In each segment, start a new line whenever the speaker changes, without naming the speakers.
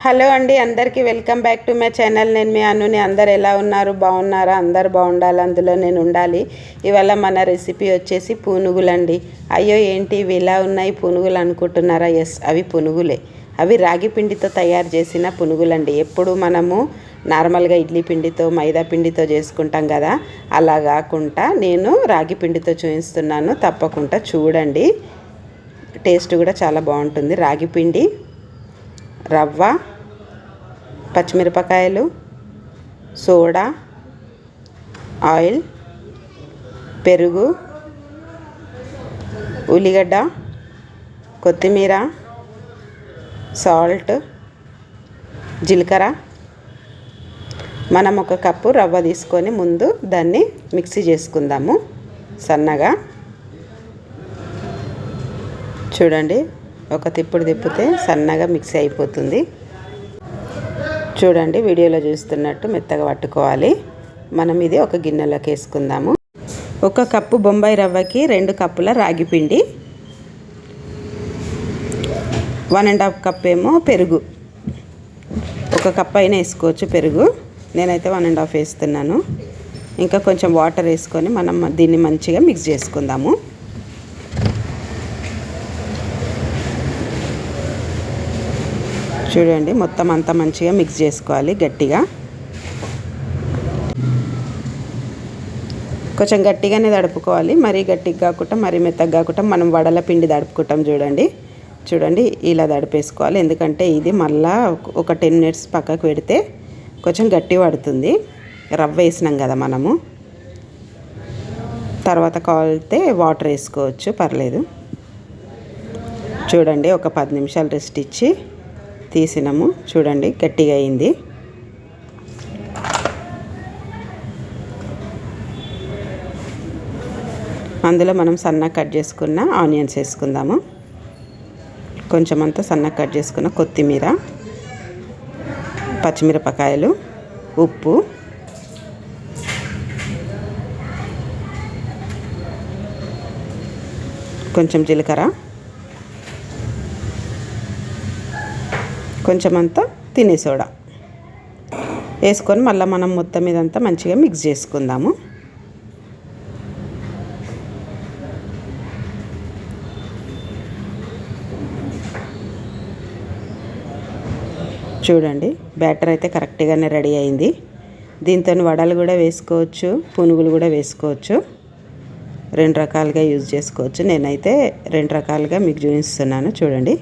Hello అండి అందరికీ welcome back to my channel. నేను మీ అనుని. అందరు ఎలా ఉన్నారు? బాగున్నారా? అందరు బాగుండాలి. అందులో నేను ఉండాలి. ఇవాళ మన రెసిపీ వచ్చేసి పునుగులండి. అయ్యో ఏంటి? ఇవి ఎలా ఉన్నాయి? పునుగులు అనుకుంటున్నారా? ఎస్ అవి పునుగులే. అవి రాగి పిండితో తయారు చేసిన పునుగులండి. ఎప్పుడు మనము నార్మల్గా ఇడ్లీ పిండితో మైదా పిండితో చేసుకుంటాం కదా. అలా కాకుండా నేను రాగి పిండితో చూపిస్తున్నాను. తప్పకుండా చూడండి. టేస్ట్ కూడా చాలా బాగుంటుంది. రాగి పిండి రవ్వ పచ్చిమిరపకాయలు సోడా ఆయిల్ పెరుగు ఉల్లిగడ్డ కొత్తిమీర సాల్ట్ జీలకర్ర. మనం ఒక కప్పు రవ్వ తీసుకొని ముందు దాన్ని మిక్సీ చేసుకుందాము సన్నగా. చూడండి. ఒక తిప్పుడు తిప్పితే సన్నగా మిక్స్ అయిపోతుంది. చూడండి వీడియోలో చూస్తున్నట్టు మెత్తగా పట్టుకోవాలి. మనం ఇది ఒక గిన్నెలోకి వేసుకుందాము. ఒక కప్పు బొంబాయి రవ్వకి రెండు కప్పుల రాగి పిండి. వన్ అండ్ హాఫ్ కప్ ఏమో పెరుగు. ఒక కప్ అయినా వేసుకోవచ్చు పెరుగు. నేనైతే వన్ అండ్ హాఫ్ వేస్తున్నాను. ఇంకా కొంచెం వాటర్ వేసుకొని మనం దీన్ని మంచిగా మిక్స్ చేసుకుందాము. చూడండి మొత్తం అంతా మంచిగా మిక్స్ చేసుకోవాలి గట్టిగా. కొంచెం గట్టిగానే తడుపుకోవాలి మరీ గట్టిగా కాకుండా మరీ మెత్తగా కాకుండా మనం వడల పిండి తడుపుకుంటాం చూడండి. చూడండి ఇలా తడిపేసుకోవాలి ఎందుకంటే ఇది మళ్ళా ఒక టెన్ మినిట్స్ పక్కకు పెడితే కొంచెం గట్టి పడుతుంది. రవ్వ వేసినాం కదా మనము. తర్వాత కావాలితే వాటర్ వేసుకోవచ్చు పర్లేదు. చూడండి ఒక పది నిమిషాలు రెస్ట్ ఇచ్చి తీసినాము. చూడండి గట్టిగా అయింది. అందులో మనం సన్నగా కట్ చేసుకున్న ఆనియన్స్ వేసుకుందాము. కొంచెం అంతా సన్నగా కట్ చేసుకున్న కొత్తిమీర పచ్చిమిరపకాయలు ఉప్పు. కొంచెం జీలకర్ర. కొంచెం అంతా తినే సోడా. వేసుకొని మళ్ళీ మనం మొత్తం ఇదంతా మంచిగా మిక్స్ చేసుకుందాము. చూడండి బ్యాటర్ అయితే కరెక్ట్గానే రెడీ అయింది. దీంతో వడలు కూడా వేసుకోవచ్చు పునుగులు కూడా వేసుకోవచ్చు. రెండు రకాలుగా యూజ్ చేసుకోవచ్చు. నేనైతే రెండు రకాలుగా మీకు చూపిస్తున్నాను. చూడండి.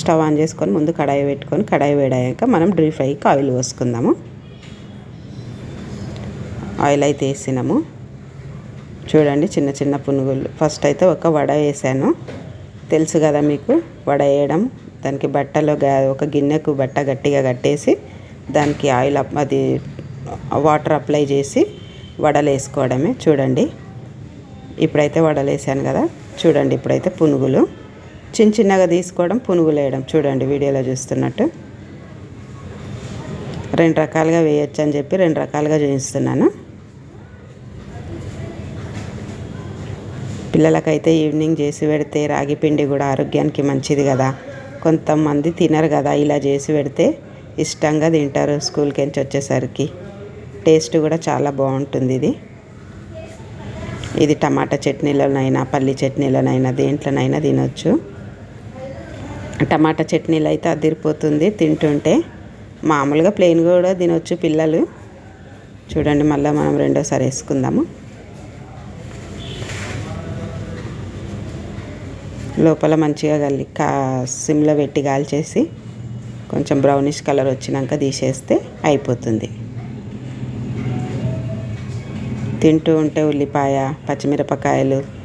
స్టవ్ ఆన్ చేసుకొని ముందు కడాయి పెట్టుకొని కడాయి వేడాక మనం డ్రీ ఫ్రైకి ఆయిల్ పోసుకుందాము. ఆయిల్ అయితే వేసినాము. చూడండి చిన్న చిన్న పునుగులు. ఫస్ట్ అయితే ఒక వడ వేసాను. తెలుసు కదా మీకు వడ వేయడం దానికి బట్టలో ఒక గిన్నెకు బట్ట గట్టిగా కట్టేసి దానికి ఆయిల్ అది వాటర్ అప్లై చేసి వడలు వేసుకోవడమే. చూడండి. ఇప్పుడైతే వడలు వేసాను కదా. చూడండి ఇప్పుడైతే పునుగులు. చిన్న చిన్నగా తీసుకోవడం పునుగులు వేయడం. చూడండి వీడియోలో చూస్తున్నట్టు. రెండు రకాలుగా వేయచ్చు అని చెప్పి రెండు రకాలుగా చూపిస్తున్నాను. పిల్లలకైతే ఈవినింగ్ చేసి పెడితే రాగి పిండి కూడా ఆరోగ్యానికి మంచిది కదా. కొంతమంది తినరు కదా ఇలా చేసి పెడితే ఇష్టంగా తింటారు స్కూల్కి నుంచి వచ్చేసరికి. టేస్ట్ కూడా చాలా బాగుంటుంది ఇది. ఇది టమాటా చట్నీలోనైనా పల్లి చట్నీలోనైనా దేంట్లోనైనా తినొచ్చు. టమాటా చట్నీలు అయితే అదిరిపోతుంది తింటుంటే. మామూలుగా ప్లెయిన్ కూడా తినొచ్చు పిల్లలు. చూడండి మళ్ళీ మనం రెండోసారి వేసుకుందాము. లోపల మంచిగా కలిగి కా సిమ్లో పెట్టి కాల్చేసి కొంచెం బ్రౌనిష్ కలర్ వచ్చినాక తీసేస్తే అయిపోతుంది. తింటూ ఉంటే ఉల్లిపాయ పచ్చిమిరపకాయలు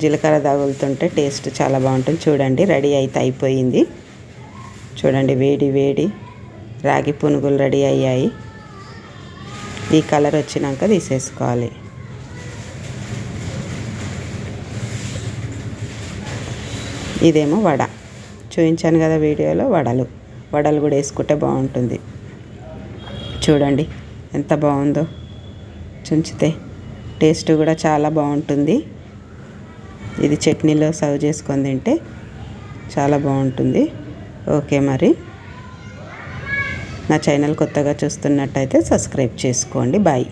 జీలకర్ర తగులుతుంటే టేస్ట్ చాలా బాగుంటుంది. చూడండి రెడీ అయితే అయిపోయింది. చూడండి వేడి వేడి రాగి పునుగులు రెడీ అయ్యాయి. ఈ కలర్ వచ్చినాక తీసేసుకోవాలి. ఇదేమో వడ. చూపించాను కదా వీడియోలో వడలు. వడలు కూడా వేసుకుంటే బాగుంటుంది. చూడండి ఎంత బాగుందో. చుంచితే టేస్ట్ కూడా చాలా బాగుంటుంది. ఇది చట్నీలో సర్వ్ చేసుకొని తింటే చాలా బాగుంటుంది. ఓకే మరి. నా ఛానల్ కొత్తగా చూస్తున్నట్టయితే సబ్స్క్రైబ్ చేసుకోండి. బాయ్.